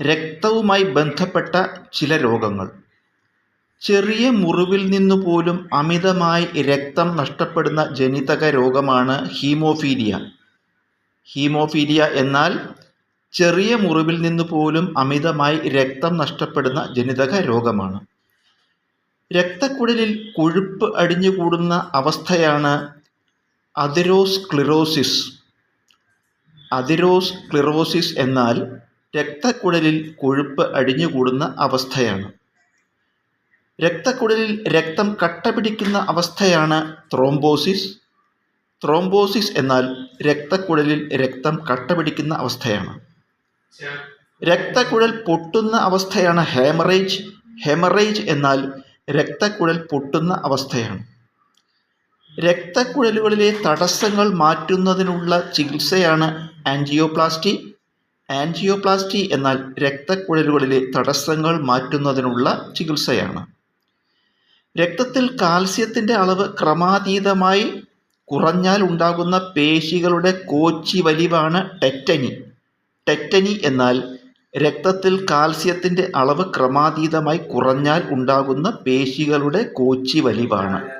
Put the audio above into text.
രക്തവുമായി ബന്ധപ്പെട്ട ചില രോഗങ്ങൾ. ചെറിയ മുറിവിൽ നിന്ന് പോലും അമിതമായി രക്തം നഷ്ടപ്പെടുന്ന ജനിതക രോഗമാണ് ഹീമോഫീലിയ. ഹീമോഫീലിയ എന്നാൽ ചെറിയ മുറിവിൽ നിന്ന് പോലും അമിതമായി രക്തം നഷ്ടപ്പെടുന്ന ജനിതക രോഗമാണ്. രക്തക്കുഴലിൽ കൊഴുപ്പ് അടിഞ്ഞുകൂടുന്ന അവസ്ഥയാണ് അതിരോസ് ക്ലിറോസിസ് അതിരോസ് ക്ലിറോസിസ് എന്നാൽ രക്തക്കുഴലിൽ കൊഴുപ്പ് അടിഞ്ഞുകൂടുന്ന അവസ്ഥയാണ്. രക്തക്കുഴലിൽ രക്തം കട്ട പിടിക്കുന്ന അവസ്ഥയാണ് ത്രോംബോസിസ്. ത്രോംബോസിസ് എന്നാൽ രക്തക്കുഴലിൽ രക്തം കട്ട പിടിക്കുന്ന അവസ്ഥയാണ്. രക്തക്കുഴൽ പൊട്ടുന്ന അവസ്ഥയാണ് ഹേമറേജ്. ഹെമറേജ് എന്നാൽ രക്തക്കുഴൽ പൊട്ടുന്ന അവസ്ഥയാണ്. രക്തക്കുഴലുകളിലെ തടസ്സങ്ങൾ മാറ്റുന്നതിനുള്ള ചികിത്സയാണ് ആൻജിയോപ്ലാസ്റ്റി. ആൻജിയോപ്ലാസ്റ്റി എന്നാൽ രക്തക്കുഴലുകളിലെ തടസ്സങ്ങൾ മാറ്റുന്നതിനുള്ള ചികിത്സയാണ്. രക്തത്തിൽ കാൽസ്യത്തിന്റെ അളവ് ക്രമാതീതമായി കുറഞ്ഞാൽ ഉണ്ടാകുന്ന പേശികളുടെ കോച്ചി വലിവാണ് ടെറ്റനി. ടെറ്റനി എന്നാൽ രക്തത്തിൽ കാൽസ്യത്തിന്റെ അളവ് ക്രമാതീതമായി കുറഞ്ഞാൽ ഉണ്ടാകുന്ന പേശികളുടെ കോച്ചി വലിവാണ്.